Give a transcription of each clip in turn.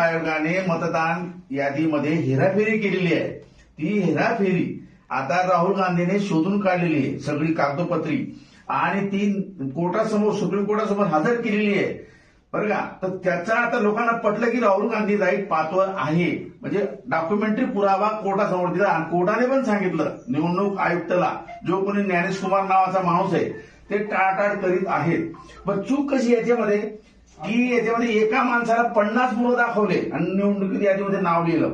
आयोगाने मतदान यादीमध्ये हेराफेरी केलेली आहे. ती हेराफेरी आता राहुल गांधीने शोधून काढलेली आहे सगळी कागदोपत्री. आणि ती कोर्टासमोर सुप्रीम कोर्टासमोर हजर केलेली आहे. बरं का? तर त्याचा आता लोकांना पटलं की राहुल गांधी राईट पातवर आहे. म्हणजे डॉक्युमेंटरी पुरावा कोर्टासमोर दिला. आणि कोर्टाने पण सांगितलं निवडणूक आयुक्ताला जो कोणी ज्ञानेश कुमार नावाचा माणूस आहे ते टाळटाळ करीत आहेत. पण चूक कशी याच्यामध्ये? की याच्यामध्ये एका माणसाला पन्नास मुलं दाखवले. आणि निवडणुकीत यादीमध्ये नाव लिहिलं.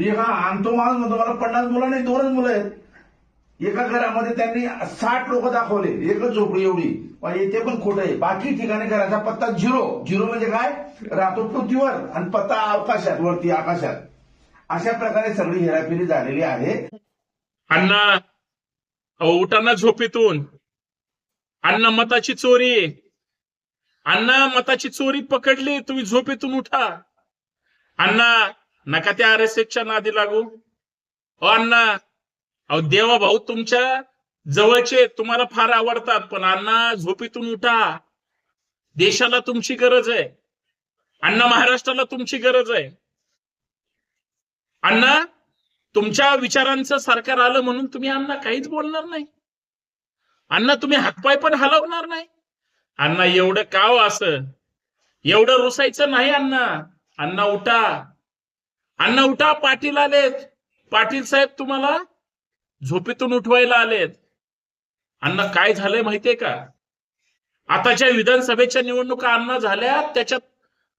एका आणि तो माणूस म्हणतो मला पन्नास मुलं नाही दोनच मुलं आहेत. एका घरामध्ये त्यांनी साठ लोक दाखवले. एकच झोपडी एवढी. येथे पण खोटं आहे. बाकी ठिकाणी घराचा पत्ता झिरो. झिरो म्हणजे काय? राहतो पृथ्वीवर आणि पत्ता अवकाशात वरती आकाशात. अशा प्रकारे सगळी हेराफेरी झालेली आहे. अण्णा अहो उठा ना झोपेतून. अण्णा मताची चोरी. अण्णा मताची चोरी पकडली तुम्ही झोपेतून उठा. अण्णा नका त्या आर एस च्या नादी लागू. अहो अण्णा. अहो देवा भाऊ तुमच्या जवळचे तुम्हाला फार आवडतात पण अण्णा झोपेतून उठा. देशाला तुमची गरज आहे. अण्णा महाराष्ट्राला तुमची गरज आहे. अण्णा तुमच्या विचारांचं सरकार आलं म्हणून तुम्ही अण्णा काहीच बोलणार नाही. अण्णा तुम्ही हातपाय पण हलवणार नाही. अण्णा एवढं काव हो असं? एवढं रुसायचं नाही अण्णा. अण्णा उठा. अण्णा उठा पाटील आलेत. पाटील साहेब तुम्हाला झोपेतून उठवायला आलेत. अण्णा काय झालंय माहितीये का? आताच्या विधानसभेच्या निवडणुका अण्णा झाल्या त्याच्यात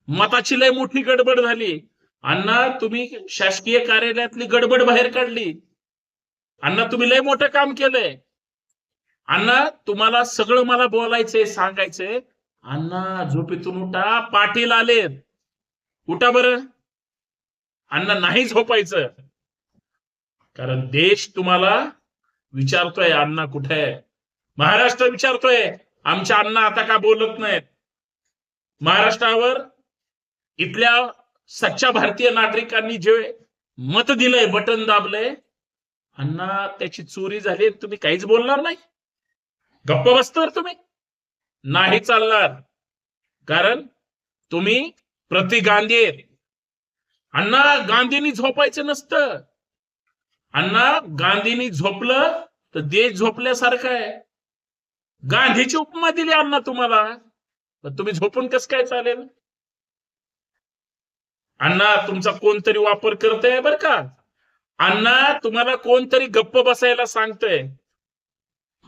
मताची लय मोठी गडबड झाली. अण्णा तुम्ही शासकीय कार्यालयातली गडबड बाहेर काढली. अण्णा तुम्ही लय मोठं काम केलंय. अण्णा तुम्हाला सगळं मला बोलायचंय सांगायचंय. अण्णा झोपेतून उठा. पाटील आलेत उठा बर. अण्णा नाही झोपायचं. कारण देश तुम्हाला विचारतोय अण्णा कुठे आहे? महाराष्ट्र विचारतोय. आमच्या अण्णा आता का बोलत नाहीत? महाराष्ट्रावर इथल्या सच्च्या भारतीय नागरिकांनी जे मत दिलंय बटन दाबलंय अण्णा त्याची चोरी झाली तुम्ही काहीच बोलणार नाही. गप्प बसतर तुम्ही? नाही चालणार. कारण तुम्ही प्रति गांधी आहेत. अण्णा गांधींनी झोपायचं नसतं. अण्णा गांधींनी झोपलं तर देश झोपल्यासारखं आहे. गांधीची उपमा दिली अण्णा तुम्हाला. तुम्ही झोपून कसं काय चालेल? अण्णा तुमचा कोणतरी वापर करतोय बर का? अण्णा तुम्हाला कोणतरी गप्प बसायला सांगतोय.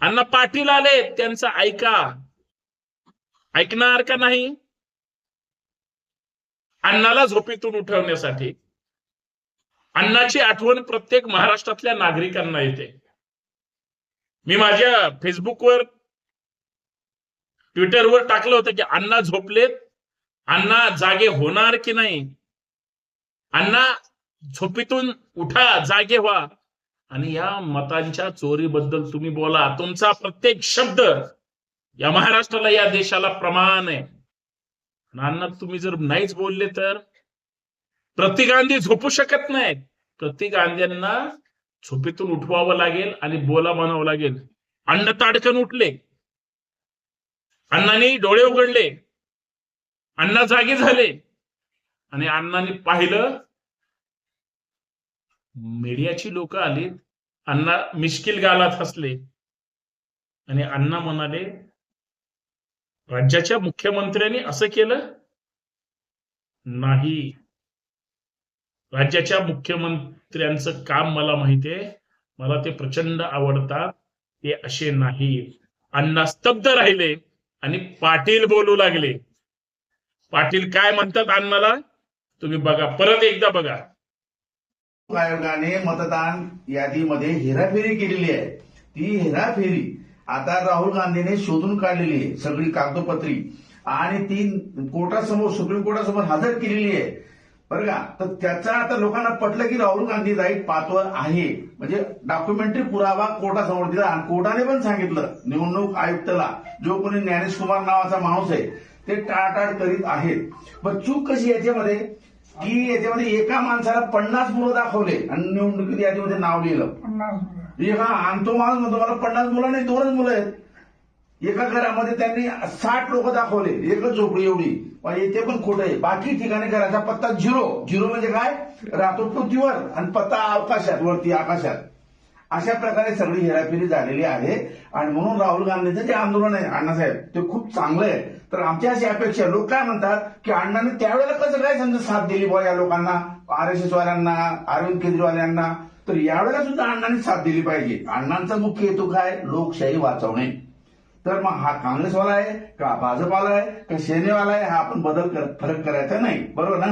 अण्णा पाटील आले त्यांचं ऐका. ऐकणार का नाही? अण्णाला झोपेतून उठवण्यासाठी. अण्णाची आठवण प्रत्येक महाराष्ट्रातल्या नागरिकांना येते. मी माझ्या फेसबुकवर ट्विटरवर टाकलं होतं की अण्णा झोपलेत. अण्णा जागे होणार की नाही? अण्णा झोपेतून उठा जागे व्हा. आणि या मतांच्या चोरीबद्दल तुम्ही बोला. तुमचा प्रत्येक शब्द या महाराष्ट्राला या देशाला प्रमाण आहे. आणि अण्णा तुम्ही जर नाहीच बोलले तर प्रति गांधी झोपू शकत नाहीत. प्रति गांधींना झोपेतून उठवावं लागेल आणि बोला म्हणावं लागेल. अण्णा ताडकन उठले. अण्णांनी डोळे उघडले. अण्णा जागे झाले. आणि अण्णांनी पाहिलं मीडियाची लोक आली अण्णा मिश्किल गालात हसले. आणि अण्णा म्हणाले राज्याच्या मुख्यमंत्र्यांनी असं केलं? नाही. राज्याच्या मुख्यमंत्र्यांचं काम मला माहितीये. मला ते प्रचंड आवडतात. ते असे नाही अण्णा स्तब्ध राहिले आणि पाटील बोलू लागले. पाटील काय म्हणतात अण्णाला? तुम्ही बघा परत एकदा बघा. आयोगाने मतदान यादीमध्ये हेराफेरी केलेली आहे. ती हेराफेरी आता राहुल गांधीने शोधून काढलेली आहे सगळी कागदोपत्री. आणि ती कोर्टासमोर सुप्रीम कोर्टासमोर हजर केलेली आहे. बरं का? तर त्याचा आता लोकांना पटलं की राहुल गांधी राईट पातवर आहे. म्हणजे डॉक्युमेंटरी पुरावा कोर्टासमोर दिला आणि कोर्टाने पण सांगितलं निवडणूक आयुक्ताला जो कोणी ज्ञानेश कुमार नावाचा माणूस आहे ते टाळटाळ करीत आहेत. पण चूक कशी याच्यामध्ये? की याच्यामध्ये एका माणसाला पन्नास मुलं दाखवले. आणि निवडणुकीत यादीमध्ये नाव लिहिलं. पन्नास मुलं. एका आणि तो माणूस म्हणतो मला पन्नास मुलं नाही दोनच मुलं आहेत. एका घरामध्ये त्यांनी साठ लोक दाखवले. एकच झोपडी एवढी. पण इथे पण खोटं आहे. बाकी ठिकाणी घराचा पत्ता झिरो. झिरो म्हणजे काय? राहतो पृथ्वीवर आणि पत्ता अवकाशात वरती आकाशात. अशा प्रकारे सगळी हेराफेरी झालेली आहे. आणि म्हणून राहुल गांधींचं जे आंदोलन आहे अण्णासाहेब ते खूप चांगलं आहे. तर आमची अशी अपेक्षा लोक काय म्हणतात की अण्णाने त्यावेळेला कसं काय समजा साथ दिली बुवा या लोकांना? आर एस एस वाल्यांना अरविंद केजरीवाल्यांना. तर यावेळेला सुद्धा अण्णांनी साथ दिली पाहिजे. अण्णांचा मुख्य हेतू काय? लोकशाही वाचवणे. तर मग हा काँग्रेसवाला आहे का भाजपाला आहे का सेनेवाला आहे हा आपण बदल कर- फरक करायचा नाही. बरोबर ना?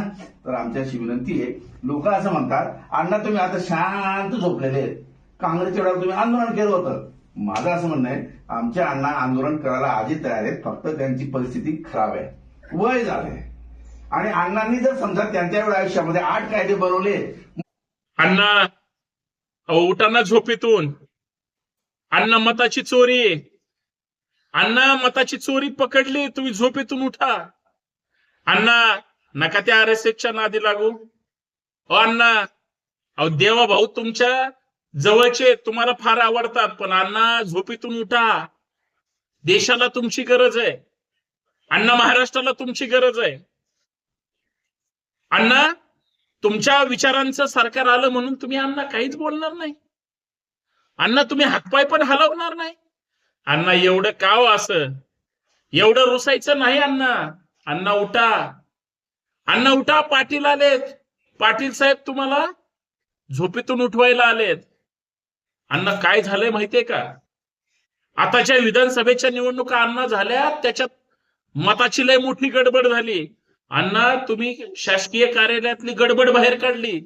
तर आमची अशी विनंती आहे. लोक असं म्हणतात अण्णा तुम्ही आता शांत झोपलेले आहेत. काँग्रेसच्या वेळेला तुम्ही आंदोलन केलं होतं. माझं असं म्हणणं आहे आमच्या अण्णा आंदोलन करायला आधी तयार आहेत फक्त त्यांची परिस्थिती खराब आहे. वय झालंय. आणि अण्णांनी जर समजा त्यांच्या वेळ आयुष्यामध्ये आठ कायदे बनवले अण्णा उठाना झोपेतून. अण्णा मताची चोरी अण्णा मताची चोरी पकडली तुम्ही झोपेतून उठा. अण्णा नका त्या आर एस एसच्या नादी लागू. अण्णा अहो देवा भाऊ तुमच्या जवळचे तुम्हाला फार आवडतात पण अण्णा झोपेतून उठा. देशाला तुमची गरज आहे. अण्णा महाराष्ट्राला तुमची गरज आहे. अण्णा तुमच्या विचारांचं सरकार आलं म्हणून तुम्ही अण्णा काहीच बोलणार नाही. अण्णा तुम्ही हातपाय पण हलवणार नाही. अण्णा एवढं काव हो असं? एवढं रुसायचं नाही अण्णा. अण्णा उठा. अण्णा उठा. पाटील आलेत. पाटील साहेब तुम्हाला झोपेतून उठवायला आलेत. अण्णा काय झालंय माहितीये का? आताच्या विधानसभेच्या निवडणुका अण्णा झाल्या त्याच्यात मताची लय मोठी गडबड झाली. अण्णा तुम्ही शासकीय कार्यालयातली गडबड बाहेर काढली.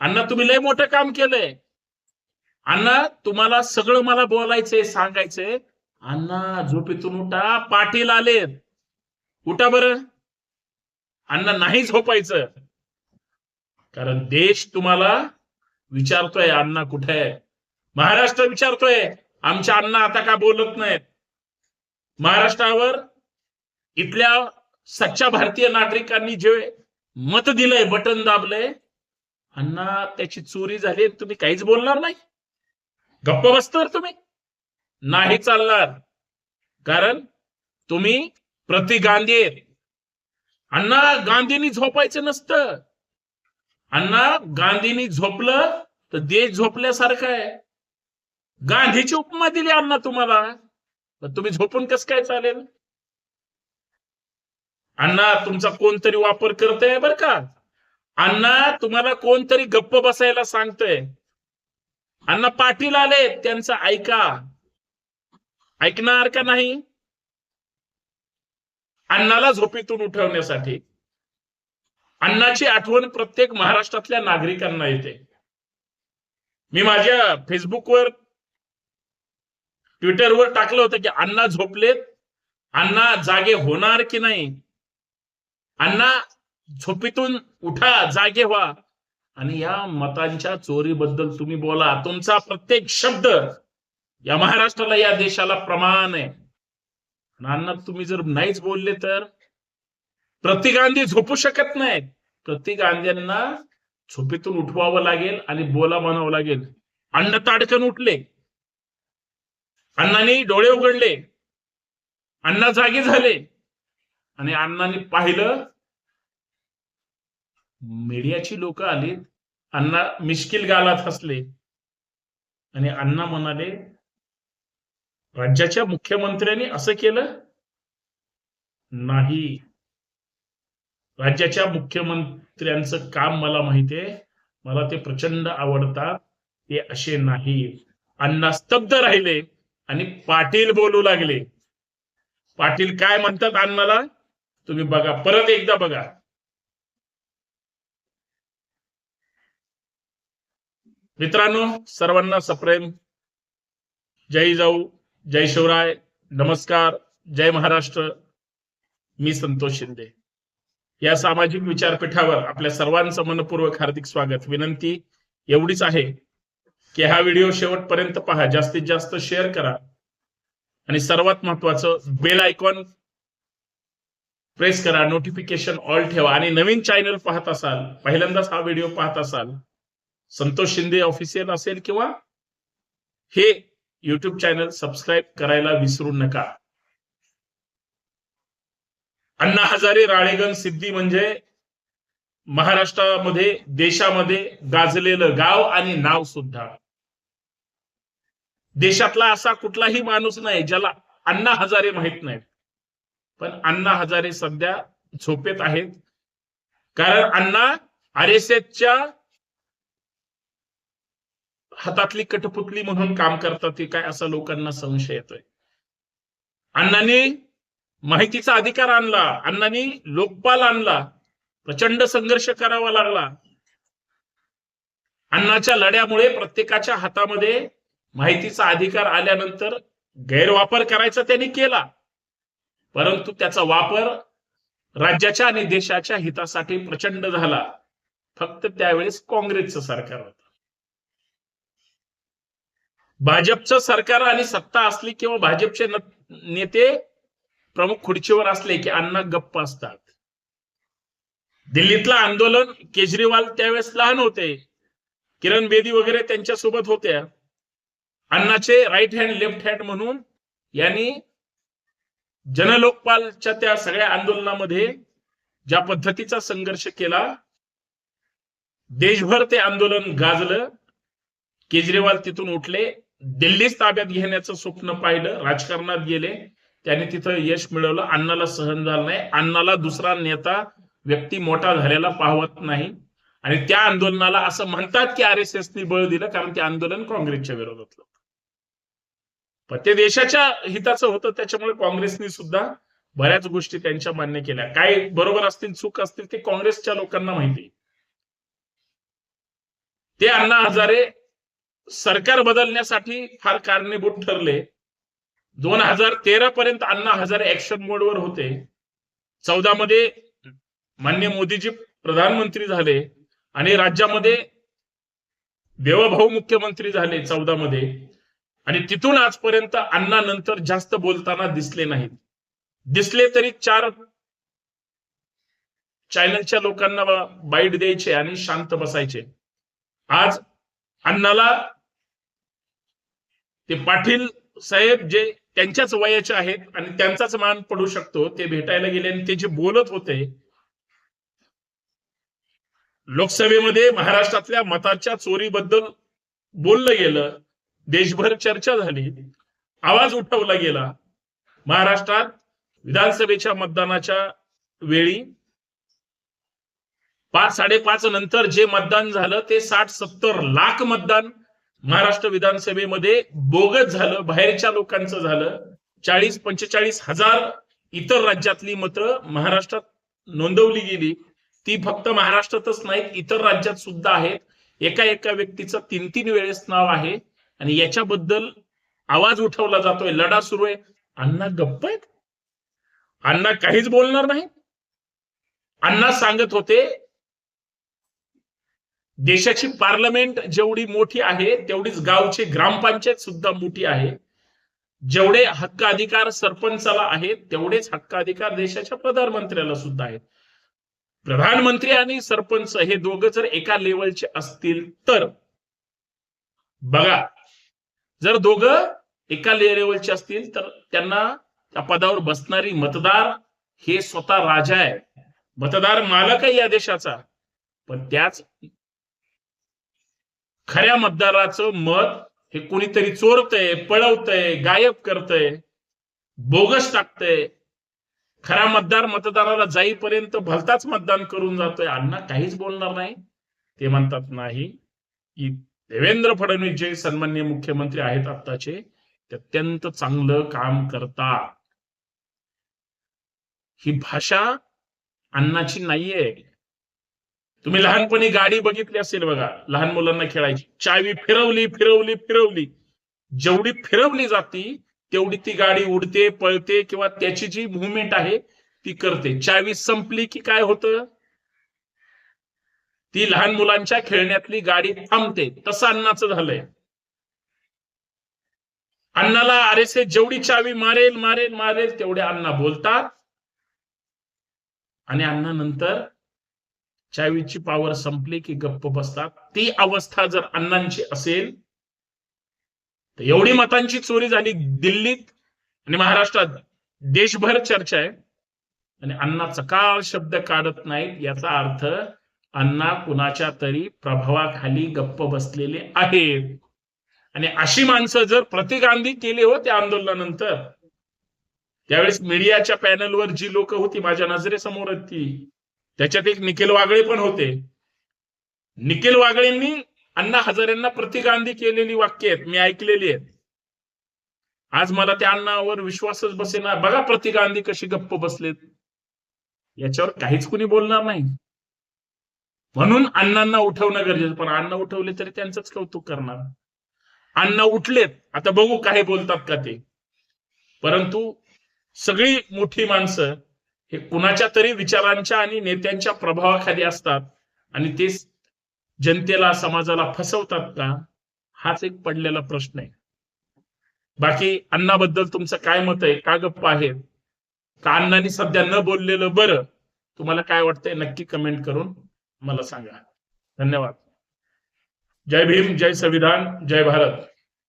अण्णा तुम्ही लय मोठं काम केलंय. अण्णा तुम्हाला सगळं मला बोलायचंय सांगायचंय. अण्णा झोपेतून उठा पाटील आलेत. उठा बर. अण्णा नाही झोपायचं. कारण देश तुम्हाला विचारतोय अण्णा कुठे आहे? महाराष्ट्र विचारतोय आमच्या अण्णा आता का बोलत नाहीत? महाराष्ट्रावर इथल्या सच्च्या भारतीय नागरिकांनी जे मत दिलंय बटन दाबलंय अण्णा त्याची चोरी झाली तुम्ही काहीच बोलणार नाही. गप्प बसतर तुम्ही. नाही चालणार. कारण तुम्ही प्रति गांधी आहेत. अण्णा गांधींनी झोपायचं नसतं. अण्णा गांधींनी झोपलं तर देश झोपल्यासारखं आहे. गांधीची उपमा दिली अण्णा तुम्हाला. पण तुम्ही झोपून कसं काय चालेल? अण्णा तुमचा कोणतरी वापर करतोय बर का? अण्णा तुम्हाला कोणतरी गप्प बसायला सांगतोय. अण्णा पाटील आले त्यांचं ऐका. ऐकणार का नाही? अण्णाला झोपेतून उठवण्यासाठी. अण्णाची आठवण प्रत्येक महाराष्ट्रातल्या नागरिकांना येते. मी माझ्या फेसबुकवर ट्विटरवर टाकलं होतं की अण्णा झोपलेत. अण्णा जागे होणार की नाही? अण्णा झोपीतून उठा जागे व्हा. आणि या मतांच्या चोरीबद्दल तुम्ही बोला. तुमचा प्रत्येक शब्द या महाराष्ट्राला या देशाला प्रमाण आहे. अण्णा तुम्ही जर नाहीच बोलले तर? प्रति गांधी झोपू शकत नाहीत. प्रति गांधींना झोपेतून उठवावं लागेल आणि बोला म्हणावं लागेल. अण्णा ताडकन उठले. अण्णांनी डोळे उघडले. अण्णा जागे झाले. आणि अण्णांनी पाहिलं मीडियाची लोक आली अण्णा मिश्किल गालात हसले. आणि अण्णा म्हणाले राज्याच्या मुख्यमंत्र्यांनी असं केलं? नाही. राज्याच्या मुख्यमंत्र्यांचं काम मला माहितीये मला ते प्रचंड आवडतात. ते असे नाही अण्णा स्तब्ध राहिले. आणि पाटील बोलू लागले. पाटील काय म्हणतात अण्णाला? तुम्ही बघा. परत एकदा बघा. मित्रांनो सर्वांना सप्रेम. जय जाऊ जय शिवराय. नमस्कार. जय महाराष्ट्र. मी संतोष शिंदे. या सामाजिक विचारपीठावर आपल्या सर्वांचं मनपूर्वक हार्दिक स्वागत विनंती एवढीच आहे. की हा व्हिडिओ शेवटपर्यंत पहा. जास्तीत जास्त शेअर करा. आणि सर्वात महत्वाचं बेल आयकॉन प्रेस करा. नोटिफिकेशन ऑल ठेवा. आणि नवीन चॅनल पाहत असाल पहिल्यांदाच हा व्हिडिओ पाहत असाल संतोष शिंदे ऑफिशियल असेल किंवा हे युट्यूब चॅनल सबस्क्राईब करायला विसरू नका. अण्णा हजारे राळेगण सिद्धी म्हणजे महाराष्ट्रामध्ये देशामध्ये गाजलेलं गाव आणि नाव सुद्धा. देशातला असा कुठलाही माणूस नाही ज्याला अण्णा हजारे माहीत नाहीत. पण अण्णा हजारे सध्या झोपेत आहेत. कारण अण्णा आर एस एसच्या हातातली कठपुतली म्हणून काम करतात ते काय असा लोकांना संशय येतोय. अण्णांनी माहितीचा अधिकार आणला अण्णांनी लोकपाल आणला प्रचंड संघर्ष करावा लागला. अण्णाच्या लढ्यामुळे प्रत्येकाच्या हातामध्ये माहितीचा अधिकार आल्यानंतर गैरवापर करायचा त्यांनी केला. परंतु त्याचा वापर राज्याच्या आणि देशाच्या हितासाठी प्रचंड झाला. फक्त त्यावेळेस काँग्रेसचं सरकार होत. भाजपचं सरकार आणि सत्ता असली किंवा भाजपचे नेते प्रमुख खुर्चीवर असले की अण्णा गप्प असतात. दिल्लीतलं आंदोलन केजरीवाल त्यावेळेस लहान होते. किरण बेदी वगैरे त्यांच्यासोबत होत्या. अण्णाचे राईट हँड लेफ्ट हँड म्हणून यांनी जनलोकपालच्या त्या सगळ्या आंदोलनामध्ये ज्या पद्धतीचा संघर्ष केला देशभर ते आंदोलन गाजलं केजरीवाल तिथून उठले दिल्लीच ताब्यात घेण्याचं स्वप्न पाहिलं राजकारणात गेले त्याने तिथं यश मिळवलं अण्णाला सहन झालं नाही अण्णाला दुसरा नेता व्यक्ती मोठा झालेला पाहवत नाही. आणि त्या आंदोलनाला असं म्हणतात की आर एस एसनी बळ दिलं कारण ते आंदोलन काँग्रेसच्या विरोधातलं. पण ते देशाच्या हिताचं होतं त्याच्यामुळे काँग्रेसनी सुद्धा बऱ्याच गोष्टी त्यांच्या मान्य केल्या. काय बरोबर असतील चूक असतील ते काँग्रेसच्या लोकांना माहिती. ते अण्णा हजारे सरकार बदलण्यासाठी फार कारणीभूत ठरले. दोन हजार तेरा पर्यंत अण्णा हजारे ऍक्शन मोडवर होते. चौदा मध्ये मान्य मोदीजी प्रधानमंत्री झाले आणि राज्यामध्ये देवभाऊ मुख्यमंत्री झाले चौदा मध्ये. आणि तिथून आजपर्यंत अण्णा नंतर जास्त बोलताना दिसले नाहीत. दिसले तरी चार चॅनलच्या लोकांना बाईट द्यायचे आणि शांत बसायचे. आज अण्णाला ते पाटील साहेब जे त्यांच्याच वयाचे आहेत आणि त्यांचाच मान पडू शकतो ते भेटायला गेले आणि ते जे बोलत होते लोकसभेमध्ये महाराष्ट्रातल्या मताच्या चोरीबद्दल बोललं गेलं देशभर चर्चा झाली. आवाज उठवला गेला. महाराष्ट्रात विधानसभेच्या मतदानाच्या वेळी पाच साडेपाच नंतर जे मतदान झालं ते साठ सत्तर लाख मतदान महाराष्ट्र विधानसभेमध्ये बोगत झालं बाहेरच्या लोकांचं झालं. चाळीस पंचेचाळीस हजार इतर राज्यातली मतं महाराष्ट्रात नोंदवली गेली. ती फक्त महाराष्ट्रातच नाहीत इतर राज्यात सुद्धा आहेत. एका एका व्यक्तीचं तीन तीन वेळेस नाव आहे. आणि याच्याबद्दल आवाज उठवला जातोय लढा सुरू आहे. अण्णा गप्प आहेत. अण्णा काहीच बोलणार नाही अण्णा सांगत होते देशाची पार्लमेंट जेवढी मोठी आहे तेवढीच गावची ग्रामपंचायत सुद्धा मोठी आहे. जेवढे हक्क अधिकार सरपंचाला आहेत तेवढेच हक्क अधिकार देशाच्या प्रधानमंत्र्याला सुद्धा आहेत. प्रधानमंत्री आणि सरपंच हे दोघं जर एका लेवलचे असतील तर बघा जर दोघं एका लेवलचे असतील तर त्यांना त्या पदावर बसणारी मतदार हे स्वतः राजा आहे. मतदार मालक आहे या देशाचा. पण त्याच खऱ्या मतदाराचं मत हे कोणीतरी चोरतय पळवतय गायब करतय बोगस टाकतय. खरा मतदार मतदाराला जाईपर्यंत भलताच मतदान करून जातोय. अण्णा काहीच बोलणार नाही. ते म्हणतात नाही की देवेंद्र फडणवीस जे सन्मान्य मुख्यमंत्री आहेत आत्ताचे ते अत्यंत चांगलं काम करतात. ही भाषा अन्नाची नाहीये. तुम्ही लहानपणी गाडी बघितली असेल बघा लहान मुलांना खेळायची. चावी फिरवली फिरवली फिरवली. जेवढी फिरवली जाती तेवढी ती गाडी उडते पळते किंवा त्याची जी मुवमेंट आहे ती करते. चावी संपली की काय होतं? ती लहान मुलांच्या खेळण्यातली गाडी थांबते. तसं अन्नाचं झालंय. अण्णाला आर एस एस जेवढी चावी मारेल मारेल मारेल तेवढे अण्णा बोलतात. आणि अण्णा नंतर चावीची पॉवर संपली की गप्प बसतात. ती अवस्था जर अण्णांची असेल तर एवढी मतांची चोरी झाली दिल्लीत आणि महाराष्ट्रात. देशभर चर्चा आहे. आणि अण्णा चकाळ शब्द काढत नाहीत याचा अर्थ अण्णा कुणाच्या तरी प्रभावाखाली गप्प बसलेले आहेत. आणि अशी माणसं जर प्रतिगांधी केली हो त्या आंदोलनानंतर त्यावेळेस मीडियाच्या पॅनलवर जी लोक होती माझ्या नजरेसमोर ती त्याच्यात एक निखिल वागळे पण होते. निखिल वागळेंनी अण्णा हजारेंना प्रतिगांधी केलेली वाक्य आहेत मी ऐकलेली आहेत. आज मला त्या अण्णावर विश्वासच बसेना. बघा प्रतिगांधी कशी गप्प बसलेत. याच्यावर काहीच कुणी बोलणार नाही. म्हणून अण्णांना उठवणं गरजेचं पण अण्णा उठवले तरी त्यांचंच कौतुक करणार. अण्णा उठलेत आता बघू काय बोलतात का ते. परंतु सगळी मोठी माणसं हे कुणाच्या तरी विचारांच्या आणि नेत्यांच्या प्रभावाखाली असतात आणि ते जनतेला समाजाला फसवतात का? हाच एक पडलेला प्रश्न आहे. बाकी अण्णाबद्दल तुमचं काय मत आहे? का गप्प आहे का अण्णांनी सध्या न बोललेलं बरं? तुम्हाला काय वाटतंय? नक्की कमेंट करून. मला सांगा. धन्यवाद. जय भीम जय संविधान जय भारत.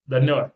धन्यवाद.